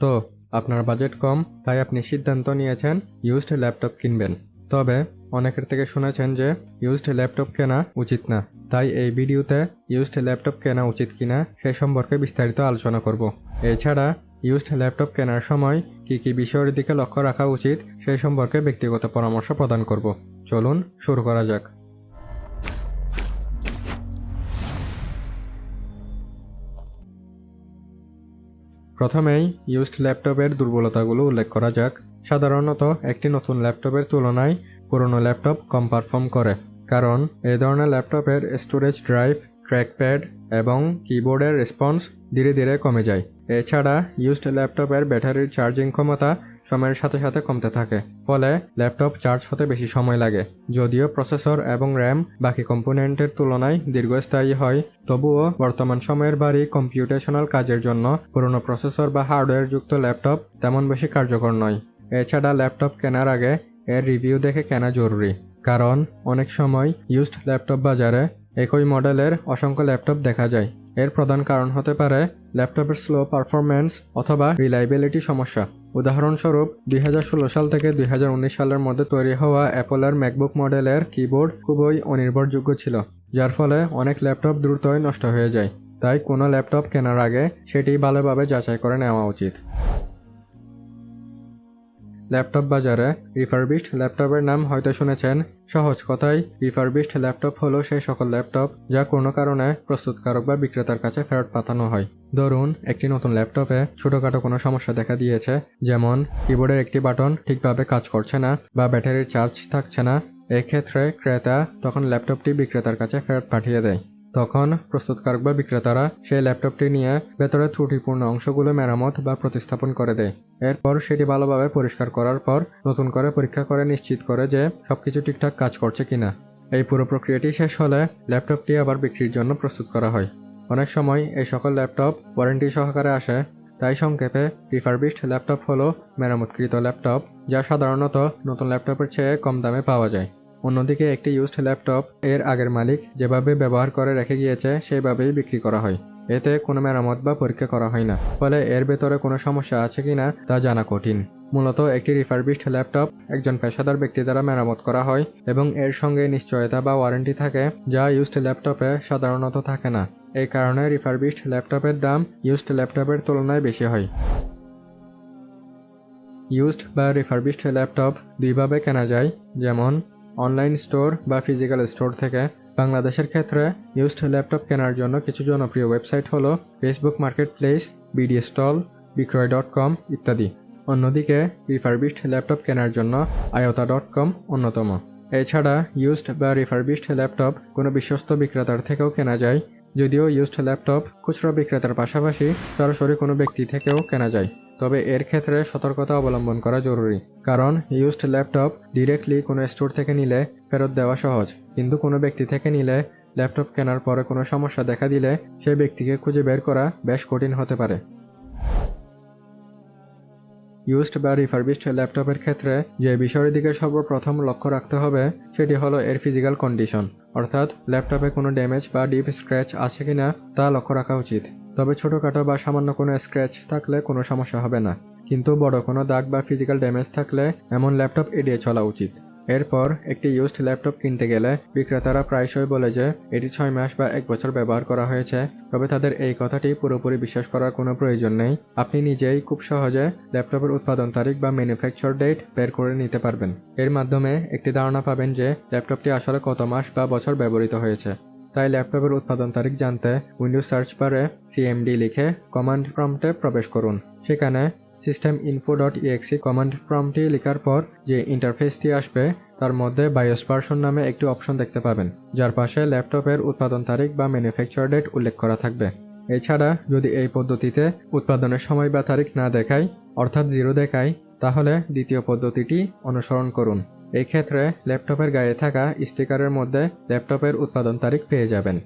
তো, আপনার বাজেট কম, তাই আপনি সিদ্ধান্ত নিয়েছেন ইউজড ল্যাপটপ কিনবেন। তবে, অনেকের থেকে শুনেছেন যে ইউজড ল্যাপটপ কেনা উচিত না। তাই এই ভিডিওতে ইউজড ল্যাপটপ কেনা উচিত কিনা, সে সম্পর্কে বিস্তারিত আলোচনা করব। এছাড়া ইউজড ল্যাপটপ কেনার সময় কী কী বিষয়ের দিকে লক্ষ্য রাখা উচিত সেই সম্পর্কে ব্যক্তিগত পরামর্শ প্রদান করব। চলুন, শুরু করা যাক। প্রথমেই ইউজড ল্যাপটপের দুর্বলতাগুলো উল্লেখ করা যাক। সাধারণত একটি নতুন ল্যাপটপের তুলনায় পুরনো ল্যাপটপ কম পারফর্ম করে, কারণ এই ধরনের ল্যাপটপের স্টোরেজ ড্রাইভ ট্র্যাকপ্যাড এবং কিবোর্ডের রেসপন্স ধীরে ধীরে কমে যায়। এছাড়া ইউজড ল্যাপটপের ব্যাটারির চার্জিং ক্ষমতা সময়ের সাথে সাথে কমতে থাকে, ফলে ল্যাপটপ চার্জ হতে বেশি সময় লাগে। যদিও প্রসেসর এবং র্যাম বাকি কম্পোনেন্টের তুলনায় দীর্ঘস্থায়ী হয়, তবুও বর্তমান সময়ের বাড়ি কম্পিউটেশনাল কাজের জন্য পুরনো প্রসেসর বা হার্ডওয়্যার যুক্ত ল্যাপটপ তেমন বেশি কার্যকর নয়। এছাড়া ল্যাপটপ কেনার আগে এর রিভিউ দেখে কেনা জরুরি, কারণ অনেক সময় ইউজড ল্যাপটপ বাজারে একই মডেলের অসংখ্য ল্যাপটপ দেখা যায়। এর প্রধান কারণ হতে পারে ল্যাপটপের স্লো পারফরম্যান্স অথবা রিলাইবিলিটি সমস্যা। উদাহরণস্বরূপ, দুই হাজার ষোলো সাল থেকে দুই হাজার উনিশ সালের মধ্যে তৈরি হওয়া অ্যাপলের ম্যাকবুক মডেলের কিবোর্ড খুবই অনির্ভরযোগ্য ছিল, যার ফলে অনেক ল্যাপটপ দ্রুতই নষ্ট হয়ে যায়। তাই কোনো ল্যাপটপ কেনার আগে সেটি ভালোভাবে যাচাই করে নেওয়া উচিত। ল্যাপটপ বাজারে। রিফারবিস্ট ল্যাপটপের নাম হয়তো শুনেছেন। সহজ কথায় রিফারবিস্ট ল্যাপটপ হলো সেই সকল ল্যাপটপ যা কোনো কারণে প্রস্তুতকারক বা বিক্রেতার কাছে ফেরত পাঠানো হয়। ধরুন, একটি নতুন ল্যাপটপে ছোটোখাটো কোনো সমস্যা দেখা দিয়েছে, যেমন কিবোর্ডের একটি বাটন ঠিকভাবে কাজ করছে না বা ব্যাটারির চার্জ থাকছে না। এক্ষেত্রে ক্রেতা তখন ল্যাপটপটি বিক্রেতার কাছে ফেরত পাঠিয়ে দেয়। তখন প্রস্তুতকারক বা বিক্রেতারা সেই ল্যাপটপটি নিয়ে ভেতরে ত্রুটিপূর্ণ অংশগুলো মেরামত বা প্রতিস্থাপন করে দেয়। এরপর সেটি ভালোভাবে পরিষ্কার করার পর নতুন করে পরীক্ষা করে নিশ্চিত করে যে সবকিছু ঠিকঠাক কাজ করছে কিনা। এই পুরো প্রক্রিয়াটি শেষ হলে ল্যাপটপটি আবার বিক্রির জন্য প্রস্তুত করা হয়। অনেক সময় এই সকল ল্যাপটপ ওয়ারেন্টি সহকারে আসে, তাই সংক্ষেপে রিফারবিশড ল্যাপটপ হলো মেরামতকৃত ল্যাপটপ, যা সাধারণত নতুন ল্যাপটপের চেয়ে কম দামে পাওয়া যায়। অন্যদিকে একটি ইউজড ল্যাপটপ এর আগের মালিক যেভাবে ব্যবহার করে রেখে গিয়েছে, সেভাবেই বিক্রি করা হয়। এতে কোনো মেরামত বা পরীক্ষা করা হয় না। ফলে এর ভেতরে কোনো সমস্যা আছে কিনা তা জানা কঠিন। মূলত একটি রিফারবিশড ল্যাপটপ একজন পেশাদার ব্যক্তি দ্বারা মেরামত করা হয় এবং এর সঙ্গে নিশ্চয়তা বা ওয়ারেন্টি থাকে, যা ইউজড ল্যাপটপে সাধারণত থাকে না। এই কারণে রিফারবিশড ল্যাপটপের দাম ইউজড ল্যাপটপের তুলনায় বেশি হয়। ইউজড বা রিফারবিশড ল্যাপটপ দুইভাবে কেনা যায়, যেমন অনলাইন স্টোর বা ফিজিক্যাল স্টোর থেকে। বাংলাদেশের ক্ষেত্রে ইউজড ল্যাপটপ কেনার জন্য কিছু জনপ্রিয় ওয়েবসাইট হলো Facebook marketplace BD stall Bikroy dot com ইত্যাদি। অন্যদিকে রিফারবিস্ট ল্যাপটপ কেনার জন্য আয়তা ডট কম অন্যতম। এছাড়া ইউজড বা রিফারবিস্ট ল্যাপটপ কোনো বিশ্বস্ত বিক্রেতার থেকেও কেনা যায়। যদিও ইউজড ল্যাপটপ খুচরা বিক্রেতার পাশাপাশি সরাসরি কোনো ব্যক্তি থেকেও কেনা যায়, তবে এর ক্ষেত্রে সতর্কতা অবলম্বন করা জরুরি। কারণ ইউজড ল্যাপটপ ডিরেক্টলি কোনো স্টোর থেকে নিলে ফেরত দেওয়া সহজ, কিন্তু কোনো ব্যক্তি থেকে নিলে ল্যাপটপ কেনার পরে কোনো সমস্যা দেখা দিলে সেই ব্যক্তিকে খুঁজে বের করা বেশ কঠিন হতে পারে। ইউজড বা রিফারবিশড ল্যাপটপের ক্ষেত্রে যে বিষয়ের দিকে সর্বপ্রথম লক্ষ্য রাখতে হবে, সেটি হলো এর ফিজিক্যাল কন্ডিশন অর্থাৎ, ল্যাপটপে কোনো ড্যামেজ বা ডিপ স্ক্র্যাচ আছে কিনা তা লক্ষ্য রাখা উচিত। তবে ছোটোখাটো বা সামান্য কোনো স্ক্র্যাচ থাকলে কোনো সমস্যা হবে না। কিন্তু বড় কোনো দাগ বা ফিজিক্যাল ড্যামেজ থাকলে এমন ল্যাপটপ এড়িয়ে চলা উচিত। এরপর একটি ইউজড ল্যাপটপ কিনতে গেলে বিক্রেতারা প্রায়শই বলে যে, এটি ছয় মাস বা এক বছর ব্যবহার করা হয়েছে। তবে তাদের এই কথাটি পুরোপুরি বিশ্বাস করার কোনো প্রয়োজন নেই। আপনি নিজেই খুব সহজে ল্যাপটপের উৎপাদন তারিখ বা ম্যানুফ্যাকচার ডেট বের করে নিতে পারবেন। এর মাধ্যমে একটি ধারণা পাবেন যে, ল্যাপটপটি আসলে কত মাস বা বছর ব্যবহৃত হয়েছে। তাই ল্যাপটপের উৎপাদন তারিখ জানতে উইন্ডোজ সার্চ বারে সিএমডি লিখে কমান্ড প্রম্পটে প্রবেশ করুন। সেখানে system info dot EXE command প্রম্পটি লেখার পর যে ইন্টারফেসটি আসবে, তার মধ্যে বায়োস ভার্সন নামে একটি অপশন দেখতে পাবেন, যার পাশে ল্যাপটপের উৎপাদন তারিখ বা ম্যানুফ্যাকচার ডেট উল্লেখ করা থাকবে। এছাড়া যদি এই পদ্ধতিতে উৎপাদনের সময় বা তারিখ না দেখায়, অর্থাৎ জিরো দেখায়, তাহলে দ্বিতীয় পদ্ধতিটি অনুসরণ করুন। এই ক্ষেত্রে ল্যাপটপের গায়ে থাকা স্টিকারের মধ্যে ল্যাপটপের উৎপাদন তারিখ পেয়ে যাবেন।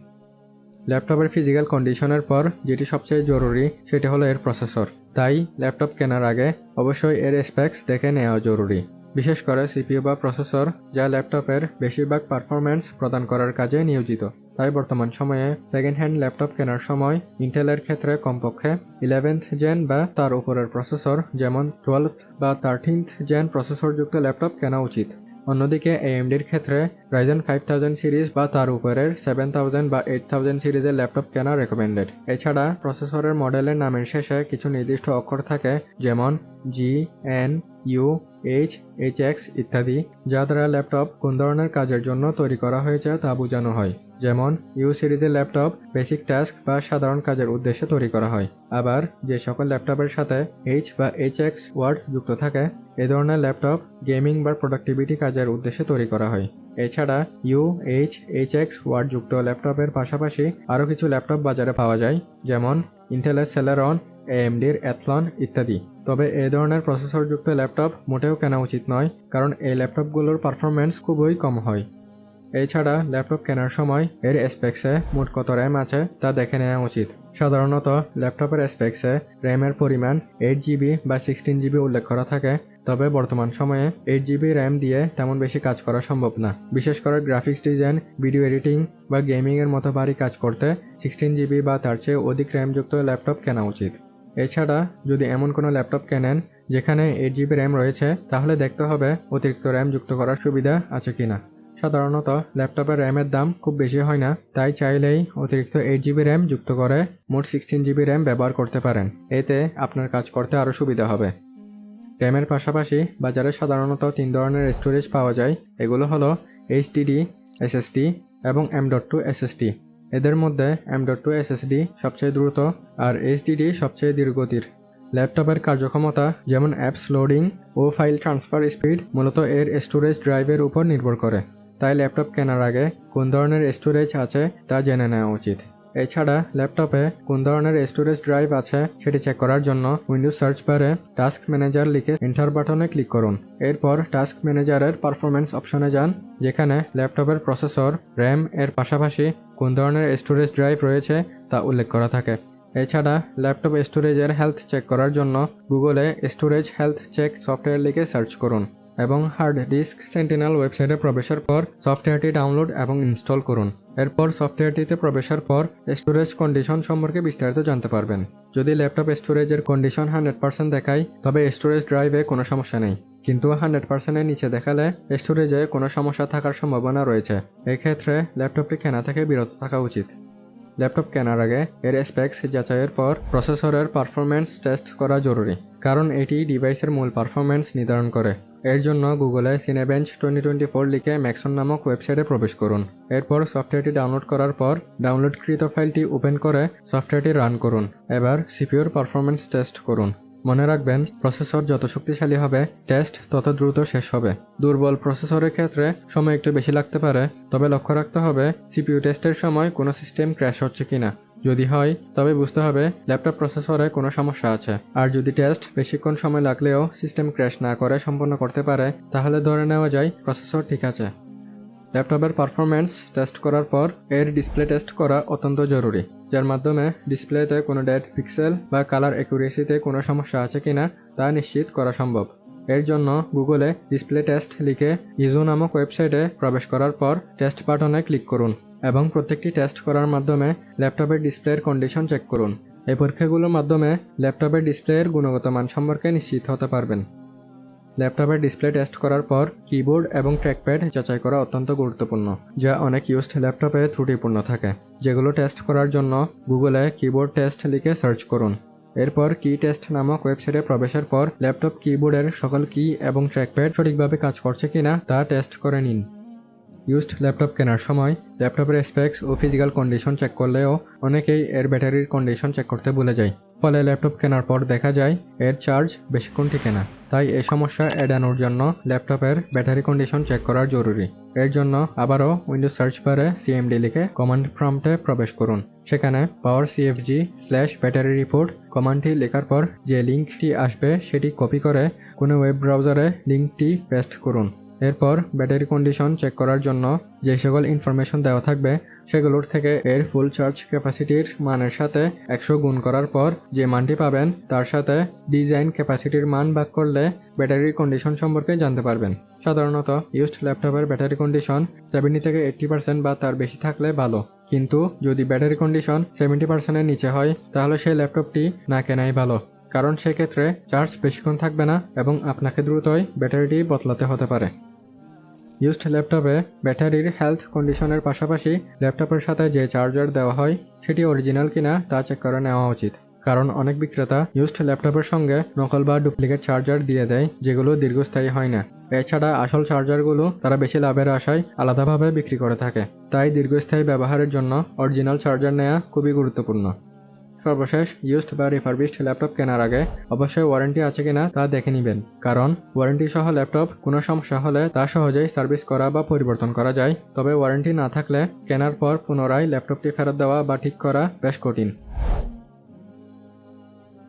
ল্যাপটপের ফিজিক্যাল কন্ডিশনের পর যেটি সবচেয়ে জরুরি, সেটি হলো এর প্রসেসর তাই ল্যাপটপ কেনার আগে অবশ্যই এর স্পেক্স দেখে নেওয়া জরুরি। বিশেষ করে সিপিইউ বা প্রসেসর যা ল্যাপটপের বেশিরভাগ পারফরম্যান্স প্রদান করার কাজে নিয়োজিত। তাই বর্তমান সময়ে সেকেন্ড হ্যান্ড ল্যাপটপ কেনার সময় ইন্টেলের ক্ষেত্রে কমপক্ষে ইলেভেন্থ জেন বা তার উপরের প্রসেসর যেমন টুয়েলভ বা থার্টিন্থ জেন প্রসেসরযুক্ত ল্যাপটপ কেনা উচিত। অন্যদিকে এএমডির ক্ষেত্রে রাইজেন ফাইভ থাউজেন্ড সিরিজ বা তার উপরের সেভেন থাউজেন্ড বা এইট থাউজেন্ড সিরিজের ল্যাপটপ কেনা রেকমেন্ডেড এছাড়া প্রসেসরের মডেলের নামের শেষে কিছু নির্দিষ্ট অক্ষর থাকে, যেমন G N U H H X ইত্যাদি, যা দ্বারা ল্যাপটপ কোন ধরনের কাজের জন্য তৈরি করা হয়েছে তা বোঝানো হয়। যেমন ইউ সিরিজের ল্যাপটপ বেসিক টাস্ক বা সাধারণ কাজের উদ্দেশ্যে তৈরি করা হয়। আবার, যে সকল ল্যাপটপের সাথে এইচ বা এইচ এক্স ওয়ার্ড যুক্ত থাকে, এ ধরনের ল্যাপটপ গেমিং বা প্রোডাক্টিভিটি কাজের উদ্দেশ্যে তৈরি করা হয়। এছাড়া U H H X word যুক্ত ল্যাপটপের পাশাপাশি আরও কিছু ল্যাপটপ বাজারে পাওয়া যায়, যেমন ইন্টেলের সেলারন এএমডির অ্যাথলন ইত্যাদি। তবে এই ধরনের প্রসেসরযুক্ত ল্যাপটপ মোটেও কেনা উচিত নয়, কারণ এই ল্যাপটপগুলোর পারফরম্যান্স খুবই কম হয়। এছাড়া ল্যাপটপ কেনার সময় এর স্পেক্সে মোট কত র্যাম আছে তা দেখে নেওয়া উচিত। সাধারণত ল্যাপটপের স্পেক্সে র্যামের পরিমাণ এইট জিবি বা সিক্সটিন জিবি উল্লেখ করা থাকে, তবে বর্তমান সময়ে এইট জিবি র্যাম দিয়ে তেমন বেশি কাজ করা সম্ভব না। বিশেষ করে গ্রাফিক্স ডিজাইন ভিডিও এডিটিং বা গেমিংয়ের মতো ভারী কাজ করতে সিক্সটিন জিবি বা তার চেয়ে অধিক র্যামযুক্ত ল্যাপটপ কেনা উচিত। এছাড়া যদি এমন কোনো ল্যাপটপ কেনেন যেখানে এইট জিবি র্যাম রয়েছে, তাহলে দেখতে হবে অতিরিক্ত র্যাম যুক্ত করার সুবিধা আছে কিনা। সাধারণত ল্যাপটপের র্যামের দাম খুব বেশি হয় না, তাই চাইলেই অতিরিক্ত এইট জিবি র্যাম যুক্ত করে মোট সিক্সটিন জিবি র্যাম ব্যবহার করতে পারেন। এতে আপনার কাজ করতে আরও সুবিধা হবে। র্যামের পাশাপাশি বাজারে সাধারণত তিন ধরনের স্টোরেজ পাওয়া যায়। এগুলো হলো এইচডিডি এসএসডি এবং এম ডট টু এসএসডি এদের মধ্যে এম ডট টু এসএসডি সবচেয়ে দ্রুত আর এইচডিডি সবচেয়ে ধীরগতির। ল্যাপটপের কার্যক্ষমতা যেমন অ্যাপস লোডিং ও ফাইল ট্রান্সফার স্পিড মূলত এর স্টোরেজ ড্রাইভের উপর নির্ভর করে। তাই ল্যাপটপ কেনার আগে কোন ধরনের স্টোরেজ আছে তা জেনে নেওয়া উচিত। এছাড়া ল্যাপটপে কোন ধরনের স্টোরেজ ড্রাইভ আছে সেটি চেক করার জন্য উইন্ডোজ সার্চ বারে টাস্ক ম্যানেজার লিখে এন্টার বাটনে ক্লিক করুন। এরপর টাস্ক ম্যানেজারের পারফরমেন্স অপশনে যান, যেখানে ল্যাপটপের প্রসেসর র্যাম এর পাশাপাশি কোন ধরনের স্টোরেজ ড্রাইভ রয়েছে তা উল্লেখ করা থাকে। এছাড়া ল্যাপটপ স্টোরেজের হেলথ চেক করার জন্য গুগলে স্টোরেজ হেলথ চেক সফটওয়্যার লিখে সার্চ করুন। এবং হার্ড ডিস্ক সেন্টিনাল ওয়েবসাইটে প্রবেশের পর সফটওয়্যারটি ডাউনলোড এবং ইনস্টল করুন। এরপর সফটওয়্যারটিতে প্রবেশের পর স্টোরেজ কন্ডিশন সম্পর্কে বিস্তারিত জানতে পারবেন। যদি ল্যাপটপ স্টোরেজের কন্ডিশন হান্ড্রেড পার্সেন্ট দেখায়, তবে স্টোরেজ ড্রাইভে কোনো সমস্যা নেই। কিন্তু হান্ড্রেড পার্সেন্টের নিচে দেখালে স্টোরেজে কোনো সমস্যা থাকার সম্ভাবনা রয়েছে। এক্ষেত্রে ল্যাপটপটি কেনা থেকে বিরত থাকা উচিত। ল্যাপটপ কেনার আগে এর স্পেক্স যাচাইয়ের পর প্রসেসরের পারফরম্যান্স টেস্ট করা জরুরি। কারণ এটি ডিভাইসের মূল পারফরম্যান্স নির্ধারণ করে। এর জন্য গুগলে সিনেবেঞ্চ টোয়েন্টি টোয়েন্টি ফোর লিখে ম্যাক্সন নামক ওয়েবসাইটে প্রবেশ করুন। এরপর সফটওয়্যারটি ডাউনলোড করার পর ডাউনলোডকৃত ফাইলটি ওপেন করে সফটওয়্যারটি রান করুন। এবার সিপিওর পারফরম্যান্স টেস্ট করুন। মনে রাখবেন, প্রসেসর যত শক্তিশালী হবে, টেস্ট তত দ্রুত শেষ হবে। দুর্বল প্রসেসরের ক্ষেত্রে সময় একটু বেশি লাগতে পারে, তবে লক্ষ্য রাখতে হবে, সিপিইউ টেস্টের সময় কোনো সিস্টেম ক্র্যাশ হচ্ছে কিনা। যদি হয়, তবে বুঝতে হবে, ল্যাপটপ প্রসেসরে কোনো সমস্যা আছে। আর যদি টেস্ট বেশিক্ষণ সময় লাগলেও সিস্টেম ক্র্যাশ না করে সম্পন্ন করতে পারে, তাহলে ধরে নেওয়া যায় প্রসেসর ঠিক আছে। ল্যাপটপের পারফরম্যান্স টেস্ট করার পর, এর ডিসপ্লে টেস্ট করা অত্যন্ত জরুরি, যার মাধ্যমে ডিসপ্লেতে কোনো ডেড পিক্সেল বা কালার অ্যাকুরেসিতে কোনো সমস্যা আছে কিনা তা নিশ্চিত করা সম্ভব। এর জন্য গুগলে ডিসপ্লে টেস্ট লিখে ইজু নামক ওয়েবসাইটে প্রবেশ করার পর টেস্ট বাটনে ক্লিক করুন। এবং প্রত্যেকটি টেস্ট করার মাধ্যমে ল্যাপটপের ডিসপ্লের কন্ডিশন চেক করুন। এই পরীক্ষাগুলোর মাধ্যমে ল্যাপটপের ডিসপ্লের গুণগত মান সম্পর্কে নিশ্চিত হতে পারবেন। ল্যাপটপের ডিসপ্লে টেস্ট করার পর কিবোর্ড এবং ট্র্যাকপ্যাড যাচাই করা অত্যন্ত গুরুত্বপূর্ণ, যা অনেক ইউজড ল্যাপটপে ত্রুটিপূর্ণ থাকে। যেগুলো টেস্ট করার জন্য গুগলে কিবোর্ড টেস্ট লিখে সার্চ করুন। এরপর কি টেস্ট নামক ওয়েবসাইটে প্রবেশের পর ল্যাপটপ কিবোর্ডের সকল কি এবং ট্র্যাকপ্যাড সঠিকভাবে কাজ করছে কিনা তা টেস্ট করে নিন। ইউজড ল্যাপটপ কেনার সময় ল্যাপটপের স্পেক্স ও ফিজিক্যাল কন্ডিশন চেক করলেও অনেকেই এর ব্যাটারির কন্ডিশন চেক করতে ভুলে যায়। ফলে ল্যাপটপ কেনার পর দেখা যায়, এর চার্জ বেশিক্ষণ টিকে না। তাই এই সমস্যা এড়ানোর জন্য ল্যাপটপের ব্যাটারি কন্ডিশন চেক করার জরুরি। এর জন্য আবারও উইন্ডোজ সার্চ বারে সিএমডি লিখে কমান্ড প্রম্পটে প্রবেশ করুন। সেখানে power CFG slash battery report কমান্ডটি লেখার পর যে লিঙ্কটি আসবে সেটি কপি করে কোনো ওয়েব ব্রাউজারে লিঙ্কটি পেস্ট করুন। এরপর ব্যাটারি কন্ডিশন চেক করার জন্য যে সকল ইনফরমেশন দেওয়া থাকবে, সেগুলোর থেকে এর ফুল চার্জ ক্যাপাসিটির মানের সাথে একশো গুণ করার পর যে মানটি পাবেন, তার সাথে ডিজাইন ক্যাপাসিটির মান ভাগ করলে ব্যাটারির কন্ডিশন সম্পর্কে জানতে পারবেন। সাধারণত ইউজড ল্যাপটপের ব্যাটারি কন্ডিশন সেভেন্টি থেকে এইট্টি পার্সেন্ট বা তার বেশি থাকলে ভালো। কিন্তু যদি ব্যাটারি কন্ডিশন সেভেন্টি পার্সেন্টের নিচে হয়, তাহলে সেই ল্যাপটপটি না কেনাই ভালো। কারণ সেক্ষেত্রে চার্জ বেশিক্ষণ থাকবে না এবং আপনাকে দ্রুতই ব্যাটারিটি বদলাতে হতে পারে। ইউজড ল্যাপটপে ব্যাটারির হেলথ কন্ডিশনের পাশাপাশি ল্যাপটপের সাথে যে চার্জার দেওয়া হয়, সেটি অরিজিনাল কিনা তা চেক করে নেওয়া উচিত। কারণ অনেক বিক্রেতা ইউজড ল্যাপটপের সঙ্গে নকল বা ডুপ্লিকেট চার্জার দিয়ে দেয়, যেগুলো দীর্ঘস্থায়ী হয় না। এছাড়া আসল চার্জারগুলো তারা বেশি লাভের আশায় আলাদাভাবে বিক্রি করে থাকে। তাই দীর্ঘস্থায়ী ব্যবহারের জন্য অরিজিনাল চার্জার নেওয়া খুবই গুরুত্বপূর্ণ। সর্বশেষ ইউজড বা রিফারবিশড ল্যাপটপ কেনার আগে অবশ্যই ওয়ারেন্টি আছে কিনা তা দেখে নেবেন। কারণ ওয়ারেন্টি সহ ল্যাপটপ কোনো সমস্যা হলে তা সহজেই সার্ভিস করা বা পরিবর্তন করা যায়। তবে ওয়ারেন্টি না থাকলে কেনার পর পুনরায় ল্যাপটপটি ফেরত দেওয়া বা ঠিক করা বেশ কঠিন।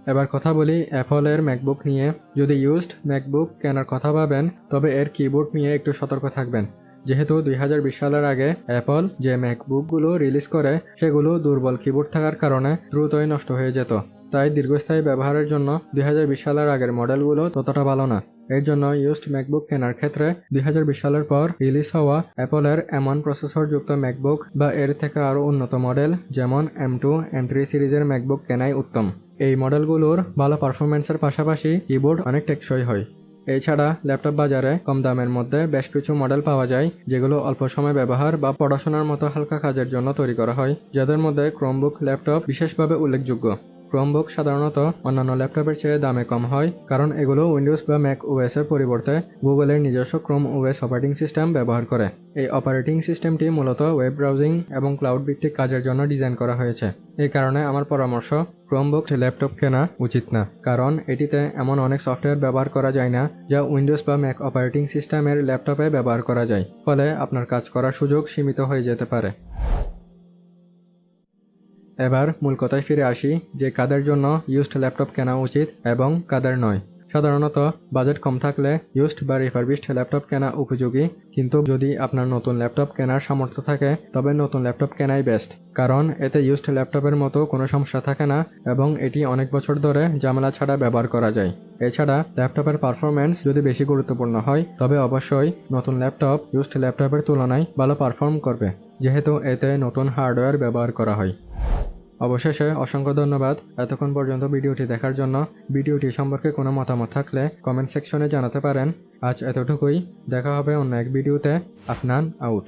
এবার কথা বলি অ্যাপলের ম্যাকবুক নিয়ে। যদি ইউজড ম্যাকবুক কেনার কথা ভাবেন, তবে এর কিবোর্ড নিয়ে একটু সতর্ক থাকবেন। যেহেতু দুই হাজার বিশ সালের আগে অ্যাপল যে ম্যাকবুকগুলো রিলিজ করে, সেগুলো দুর্বল কিবোর্ড থাকার কারণে দ্রুতই নষ্ট হয়ে যেত। তাই দীর্ঘস্থায়ী ব্যবহারের জন্য দুই হাজার বিশ সালের আগের মডেলগুলো ততটা ভালো না। এর জন্য ইউজড ম্যাকবুক কেনার ক্ষেত্রে দুই হাজার বিশ সালের পর রিলিজ হওয়া অ্যাপলের এমন প্রসেসরযুক্ত ম্যাকবুক বা এর থেকে আরও উন্নত মডেল যেমন এম টু, এম থ্রি সিরিজের ম্যাকবুক কেনাই উত্তম। এই মডেলগুলোর ভালো পারফরমেন্সের পাশাপাশি কিবোর্ড অনেক টেকসই হয়। এছাড়া ল্যাপটপ বাজারে কম দামের মধ্যে বেশ কিছু মডেল পাওয়া যায়, যেগুলো অল্প সময় ব্যবহার বা পড়াশোনার মতো হালকা কাজের জন্য তৈরি করা হয়, যাদের মধ্যে ক্রোমবুক ল্যাপটপ বিশেষভাবে উল্লেখযোগ্য। ক্রোমবুক সাধারণত অন্যান্য ল্যাপটপের চেয়ে দামে কম হয়, কারণ এগুলো উইন্ডোজ বা ম্যাক ওএস এর পরিবর্তে গুগলের নিজস্ব ক্রোম ওএস অপারেটিং সিস্টেম ব্যবহার করে। এই অপারেটিং সিস্টেমটি মূলত ওয়েব ব্রাউজিং এবং ক্লাউড ভিত্তিক কাজের জন্য ডিজাইন করা হয়েছে। এই কারণে আমার পরামর্শ ক্রোমবুক ল্যাপটপ কেনা উচিত না, কারণ এটিতে এমন অনেক সফটওয়্যার ব্যবহার করা যায় না, যা উইন্ডোজ বা ম্যাক অপারেটিং সিস্টেমের ল্যাপটপে ব্যবহার করা যায়, ফলে আপনার কাজ করার সুযোগ সীমিত হয়ে যেতে পারে। এবার মূল কথায় ফিরে আসি যে কাদের জন্য ইউজড ল্যাপটপ কেনা উচিত এবং কাদের নয়। সাধারণত বাজেট কম থাকলে ইউজড বা রিফারবিশড ল্যাপটপ কেনা উপযোগী, কিন্তু যদি আপনার নতুন ল্যাপটপ কেনার সামর্থ্য থাকে, তবে নতুন ল্যাপটপ কেনাই বেস্ট কারণ এতে ইউজড ল্যাপটপের মতো কোনো সমস্যা থাকে না এবং এটি অনেক বছর ধরে জামেলা ছাড়া ব্যবহার করা যায়। এছাড়া ল্যাপটপের পারফরমেন্স যদি বেশি গুরুত্বপূর্ণ হয়, তবে অবশ্যই নতুন ল্যাপটপ ইউজড ল্যাপটপের তুলনায় ভালো পারফর্ম করবে। যেহেতু এতে নতুন হার্ডওয়্যার ব্যবহার করা হয়। অবশেষে অসংখ্য ধন্যবাদ এতক্ষণ পর্যন্ত ভিডিওটি দেখার জন্য। ভিডিওটি সম্পর্কে কোনো মতামত থাকলে কমেন্ট সেকশনে জানাতে পারেন। আজ এতটুকুই। দেখা হবে অন্য এক ভিডিওতে। আপনান আউট।